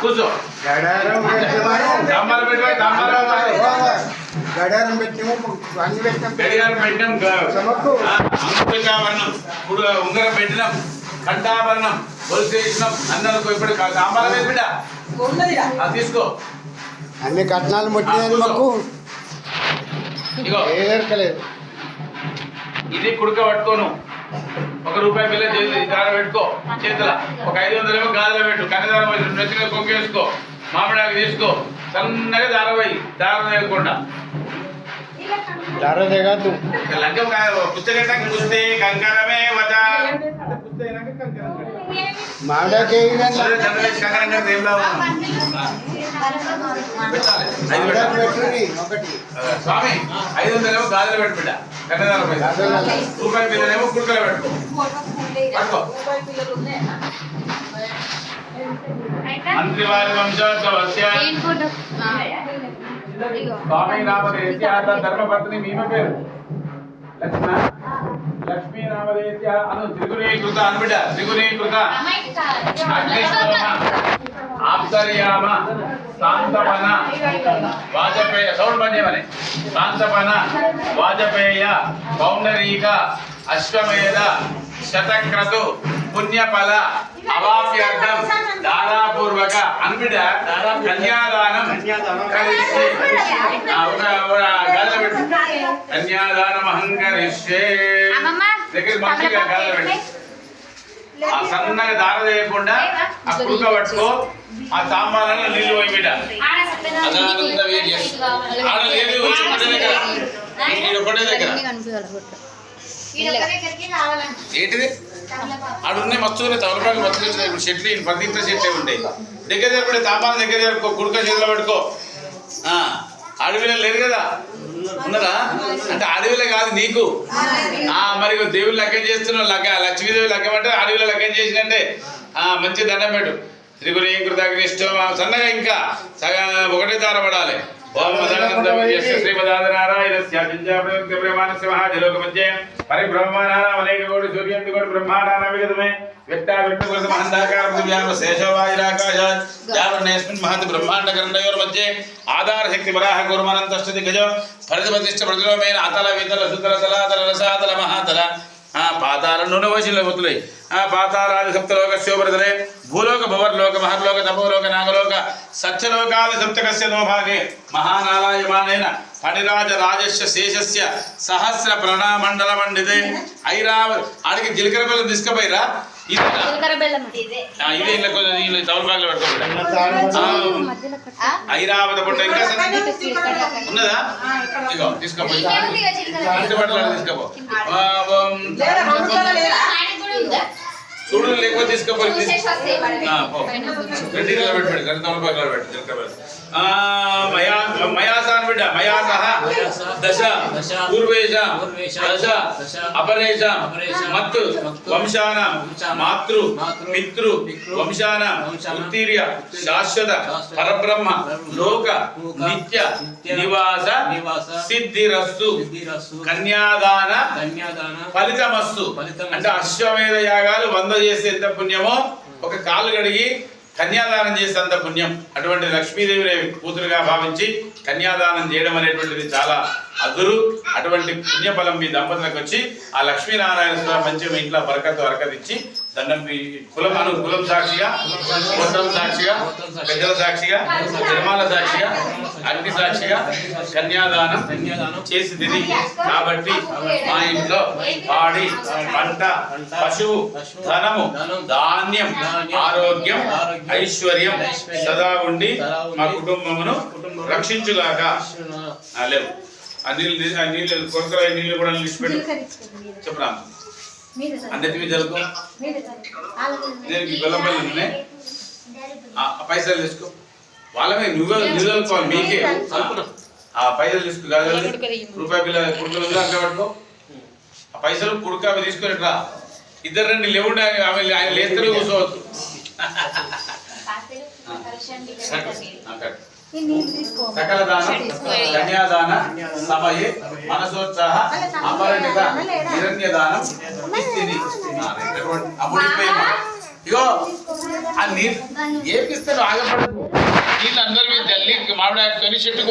కూర్చో. గడారం తాంబాలు పెట్టు తాంబాలు గడారం పెట్టినాము. అన్ని పెట్టాం గడియారం పెట్టినాం. గ- సమకు. ఆ, అంకుశాభరణం ఇప్పుడు ఉంగరం పెట్టినాం. కంఠాభరణం. గొలుసు వేసినాం. అందరికి ఇప్పుడు తాంబాల మీద బిడ్డ. తీసుకో. అన్ని కట్నాలు ముట్టినాయి మాకు. ఇగో. ఇది కుడుక పట్టుకోను. ఒక రూపాయి బిల్ల చేతి దార పెట్టుకో. చేతుల ఒక ఐదు వందలు ఏమో గాజులో పెట్టు. కన్నదారం వేసి నెత్తిగా కొంకేసుకో మామిడాకు తీసుకో. సన్నగా దార పోయి. దార వేయకుండా దార లంచం పుస్తకం పుస్తే కంకరమే వచ పుస్తకం కంకరం మామిడాకే స్వామి ఐదు వందలు ఏమో గాజులో పెట్టు బిడ్డ. గాజులలో. రూపాయి బిల్లనేమో కుడుకలో పెట్టుకో. పట్టుకో. స్వామి నామదేశ్య తన ధర్మపత్ని మీమ పేరు. లక్ష్మణ. అను త్రిగుణీకృత త్రిగుణీకృత. ఆప్తర్యామ శాంతపన వాజపేయ సౌండ్ శాంతపన వాజపేయ పౌండరీక అశ్వమేధ శతక్రతు పుణ్యఫల అవాప్యార్థం దారాపూర్వక అనుబిడ్డ కన్యాదానం కలిసి ఆ, ఒక ఒక గదిలో పెట్టు కన్యాదానం అహంకరిష్యే దగ్గర మంచిగా ఆ సన్నగా దార చేయకుండా ఆ కుడుక పట్టుకో ఆ సాంబార్లలో నీళ్ళు పోయి బిడ్డ. అదంతా వేడి. ఆడ లేదు. ఒకటే దగ్గర ఈడ ఒకటే దగ్గర ఏంటిది? ఆడున్నాయి ఇప్పుడు చెట్లు పది ఇంట్లో చెట్లే ఉంటాయి. దగ్గర జరుపుడే తాపాలు దగ్గర జరుపుకో గుడుక చేతిలో పట్టుకో. ఆ, అడవిలో లేరు కదా. ఉన్నదా? అంటే అడవిలో కాదు నీకు. ఆ మరి దేవుళ్ళు లెక్కం చేస్తున్నావు లెక్క లక్ష్మీదేవి లెక్కం అంటే అడవిలో లెక్కం చేసినట్టే. ఆ మంచి దండం పెట్టు. త్రిగుణ కృతజ్ఞిష్టం సన్నగా ఇంకా సగ ఒకటే దార పడాలి ఓం మదనందం యస్య శ్రీమదాదనారాయణస్య జింజాప్రయోక్త బ్రహ్మాణస్య మహాజలోకమధ్యే పరిబ్రహ్మాణానాం అనేక కోటి సూర్యంతి కోటి బ్రహ్మాండానాం విగతమే వ్యక్తా వ్యక్తకృత మహంతాకారం దివ్యామ శేషవాయురాకాశాత్. జావరణేస్మిన్ మహత్ బ్రహ్మాండకరణయోర్ మధ్యే ఆధార శక్తి వరాహ కుర్మనంతష్టతి గజ. ప్రతిపతిష్ట ప్రతిలోమైన అతల వితల సుతల తలాతల రసాతల మహాతల. పాతాల నూనె వశిలో వతులై ఆ పాతాలాది సప్తలోక శోభరతలే భూలోక భవర్లోక మహర్లోక తపోలోక నాగలోక సత్యలోకాది సప్తకస్య నోభాగే మహానారాయమానైన ఫణిరాజ రాజస్య శేషస్య సహస్ర ప్రణామండల మండితే ఐరావ ఆడికి జీలకర్ర పిల్లలు తీసుకుపోయిరా. ఇది. ఇలా కొంచెం పెట్టుకోండి. ఐరావత పుట్ట ఇంకా ఉన్నదా? ఇగో తీసుకోపోయి తీసుకోపో. చూడు లేకపోతే తీసుకుపోయి పెట్టు గడ్డి తమలపాకులో పెట్టు మాతృ పితృ వంశాన ఉత్తీర్య శాశ్వత పరబ్రహ్మ లోక నిత్య నివాస సిద్ధిరస్సు కన్యాదాన ఫలితమస్సు. అంటే అశ్వమేధ యాగాలు వంద చేస్తే ఎంత పుణ్యమో ఒక కాలు కడిగి కన్యాదానం చేస్తే అంత పుణ్యం అటువంటి లక్ష్మీదేవిని కూతురుగా భావించి కన్యాదానం చేయడం అనేటువంటిది చాలా అదురు. అటువంటి పుణ్యఫలం మీ దంపతులకు వచ్చి ఆ లక్ష్మీనారాయణ స్వామి మంచి ఇంట్లో బరకత్తు వరకత్ దండం కులం అను కులం సాక్షిగా గోత్రం సాక్షిగా పెద్దల సాక్షిగా జన్మాల సాక్షిగా అగ్ని సాక్షిగా కన్యాదానం కన్యాదానం చేసి తిని కాబట్టి మా ఇంట్లో పాడి పంట పశువు ధనము ధాన్యం ఆరోగ్యం ఐశ్వర్యం సదా ఉండి మా కుటుంబమును రక్షించుగాక. లేవు. ఆ నీళ్ళు నీళ్ళు కొరకల నీళ్ళు కూడా నిలిచిపెట్టు. చెప్పరా? అందరి మీద జరుగు నేను బెల్లం బెల్లం పైసలు తీసుకో వాళ్ళమే నువ్వే నువ్వు చదువుకోవాలి మీకే ఆ పైసలు తీసుకో కాదు రూపాయి బిల్ల కుడుకలు ఉందా అక్కడ పట్టుకో ఆ పైసలు కుడుక అవి తీసుకొని రా ఇద్దరు రండి లేవుండి ఆయన ఆమె- ఆయన లేస్తారు కూర్చోవద్దు అక్కడ సకల దాన కన్యాదాన సమయే మనసోత్సాహ అపరిణిత. ఆ, ఇటువంటి అప్పుడు. ఇగో ఆ నీళ్ళు ఏపిస్తాను ఆగపడదు. నీళ్ళు అందరి మీద జల్లి మామిడి ఆకుకొని చెట్టు